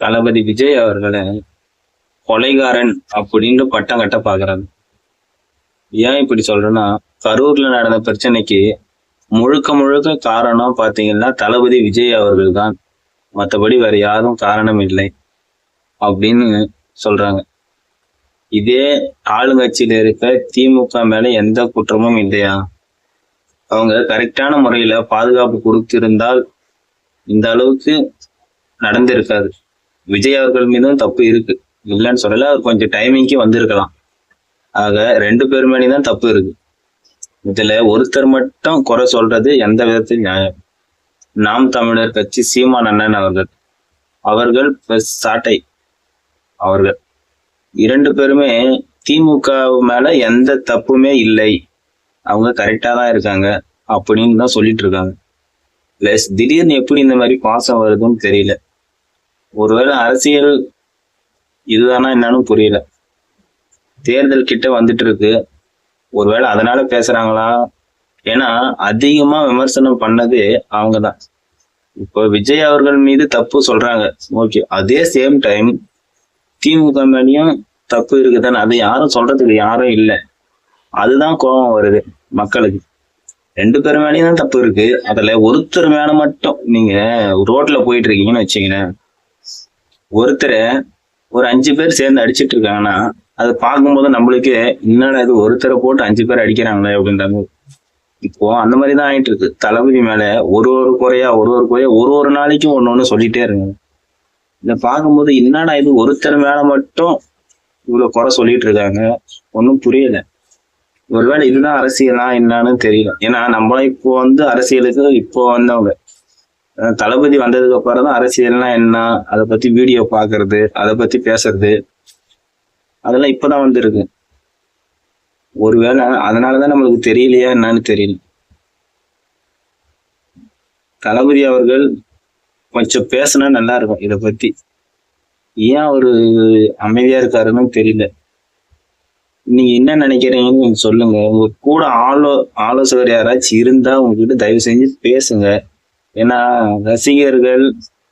தளபதி விஜய் அவர்களை கொலைகாரன் அப்படின்னு பட்டம் கட்ட பாக்குறாங்க. ஏன் இப்படி சொல்றேன்னா கரூர்ல நடந்த பிரச்சனைக்கு முழுக்க முழுக்க காரணம் பாத்தீங்கன்னா தளபதி விஜய் அவர்கள் தான். மற்றபடி வேற யாரும் காரணம் இல்லை அப்படின்னு சொல்றாங்க. இதே ஆளுங்கட்சியில இருக்க திமுக மேல எந்த குற்றமும் இல்லையா? அவங்க கரெக்டான முறையில பாதுகாப்பு கொடுத்திருந்தால் இந்த அளவுக்கு நடந்திருக்காது. விஜய் அவர்கள் மீதும் தப்பு இருக்கு. இல்லைன்னு சொல்லல அவர் கொஞ்சம் டைமிங்க்கு வந்திருக்கலாம். ஆக ரெண்டு பேர் தான் தப்பு இருக்கு. இதுல ஒருத்தர் மட்டும் குறை சொல்றது எந்த விதத்தில் நியாயம். நாம் தமிழர் கட்சி சீமான் அண்ணன் அவர்கள். அவர்கள் பிளஸ் சாட்டை அவர்கள். இரண்டு பேருமே திமுக மேல எந்த தப்புமே இல்லை. அவங்க கரெக்டா தான் இருக்காங்க அப்படின்னு தான் சொல்லிட்டு இருக்காங்க. பிளஸ் திடீர்னு எப்படி இந்த மாதிரி பாசம் வருதுன்னு தெரியல. ஒருவேளை அரசியல் இதுதானா என்னன்னு புரியல. தேர்தல் கிட்ட வந்துட்டு இருக்கு ஒருவேளை அதனால பேசுறாங்களா? ஏன்னா அதிகமா விமர்சனம் பண்ணது அவங்கதான். இப்போ விஜய் அவர்கள் மீது தப்பு சொல்றாங்க. ஓகே அதே சேம் டைம் திமுக மேலேயும் தப்பு இருக்குதானே அதை யாரும் சொல்றதுக்கு யாரும் இல்லை. அதுதான் கோபம் வருது மக்களுக்கு. ரெண்டு பேர் மேலேயும் தான் தப்பு இருக்கு. அதுல ஒருத்தர் மேல மட்டும் நீங்க ரோட்ல போயிட்டு இருக்கீங்கன்னு வச்சீங்களேன் ஒருத்தரை ஒரு அஞ்சு பேர் சேர்ந்து அடிச்சிட்டு இருக்காங்கன்னா அதை பார்க்கும்போது நம்மளுக்கு என்னடா இது ஒருத்தரை போட்டு அஞ்சு பேர் அடிக்கிறாங்களே அப்படின்றாங்க இப்போ அந்த மாதிரி தான் ஆயிட்டு இருக்கு. தளபதி மேல ஒரு ஒரு குறையா ஒரு ஒரு குறையா ஒரு ஒரு நாளைக்கும் ஒன்று ஒன்று சொல்லிட்டே இருங்க இதை பார்க்கும்போது என்னடா இது ஒருத்தர் மேல மட்டும் இவ்வளோ குறை சொல்லிட்டு இருக்காங்க? ஒன்றும் புரியல. ஒருவேளை இதுதான் அரசியலா என்னன்னு தெரியல. ஏன்னா நம்மளாம் இப்போ வந்து அரசியலுக்கு இப்போ வந்தவங்க. தளபதி வந்ததுக்கு அப்புறம் தான் அரசியல்னா என்ன அதை பத்தி வீடியோ பாக்குறது அதை பத்தி பேசுறது அதெல்லாம் இப்பதான் வந்திருக்கு. ஒருவேளை அதனாலதான் நம்மளுக்கு தெரியலையா என்னன்னு தெரியல. தளபதி அவர்கள் கொஞ்சம் பேசினா நல்லா இருக்கும் இதை பத்தி. ஏன் அவரு அமைதியா இருக்காருன்னு தெரியல. நீங்க என்ன நினைக்கிறீங்கன்னு நீங்க சொல்லுங்க. உங்க கூட ஆலோ ஆலோசகர் யாராச்சும் இருந்தா உங்ககிட்ட தயவு செஞ்சு பேசுங்க. ஏன்னா ரசிகர்கள்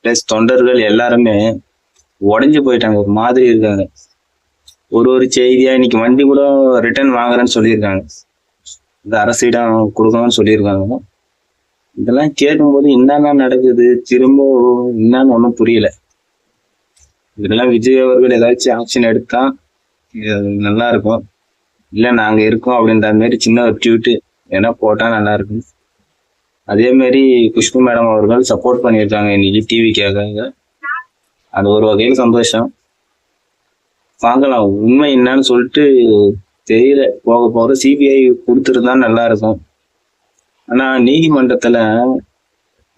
பிளஸ் தொண்டர்கள் எல்லாருமே உடஞ்சி போயிட்டாங்க. ஒரு மாதிரி இருக்காங்க. ஒரு ஒரு செய்தியா இன்னைக்கு வண்டி கூட ரிட்டர்ன் வாங்குறேன்னு சொல்லியிருக்காங்க. இந்த அரசிடம் கொடுக்கணும்னு சொல்லியிருக்காங்க. இதெல்லாம் கேட்கும்போது என்னென்ன நடக்குது? திரும்ப என்னன்னு ஒன்றும் புரியல. இதெல்லாம் விஜய் அவர்கள் ஏதாச்சும் ஆக்ஷன் எடுத்தா நல்லா இருக்கும். இல்லை நாங்கள் இருக்கோம் அப்படின்ற மாதிரி சின்ன ஒரு டியூட்டு ஏன்னா போட்டால் நல்லா இருக்கும். அதே மாதிரி குஷ்பு மேடம் அவர்கள் சப்போர்ட் பண்ணியிருக்காங்க இன்னைக்கு டிவிக்காக அது ஒரு வகையில் சந்தோஷம். பார்க்கலாம் உண்மை என்னன்னு சொல்லிட்டு தெரியல. போக போக சிபிஐ கொடுத்துருந்தா நல்லா இருக்கும். ஆனா நீதிமன்றத்துல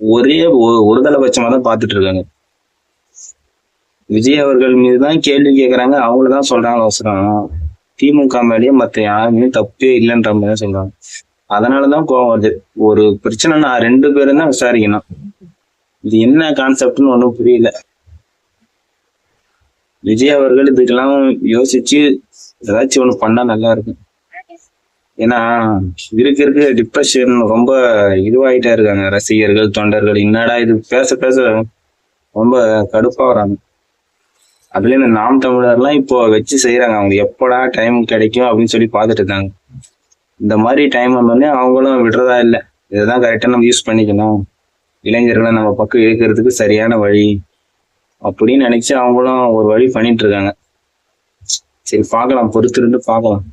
ஒரே ஒ- தலைபட்சமா தான் பார்த்துட்டு இருக்காங்க. விஜய் அவர்கள் மீது தான் கேள்வி கேட்கறாங்க அவங்கள தான் சொல்றாங்க அவசரம். திமுக மேலேயே மற்ற யாருமே தப்பே இல்லைன்ற மாதிரி தான் சொல்றாங்க. அதனாலதான் கோவம் வருது. ஒரு நான் ரெண்டு பேரும் தான் விசாரிக்கணும். இது என்ன கான்செப்ட்னு ஒன்றும் புரியல. விஜய் அவர்கள் இதுக்கெல்லாம் யோசிச்சு ஏதாச்சும் ஒண்ணு பண்ணா நல்லா இருக்கும். ஏன்னா இருக்க இருக்க டிப்ரெஷன் ரொம்ப இதுவாயிட்டே இருக்காங்க. ரசிகர்கள் தொண்டர்கள் என்னடா இது பேச பேச ரொம்ப கடுப்பா வராங்க. அதுல இந்த நாம் தமிழர்லாம் இப்போ வச்சு செய்யறாங்க அவங்க எப்படா டைம் கிடைக்கும் அப்படின்னு சொல்லி பார்த்துட்டு இருக்காங்க. இந்த மாதிரி டைம் வந்தோடனே அவங்களும் விடுறதா இல்லை. இதுதான் கரெக்டா நம்ம யூஸ் பண்ணிக்கணும். இளைஞர்களை நம்ம பக்கம் இழுக்கிறதுக்கு சரியான வழி அப்படின்னு நினைச்சு அவங்களும் ஒரு வழி பண்ணிட்டு இருக்காங்க. சரி பார்க்கலாம். பொறுத்திருந்து பார்க்கலாம்.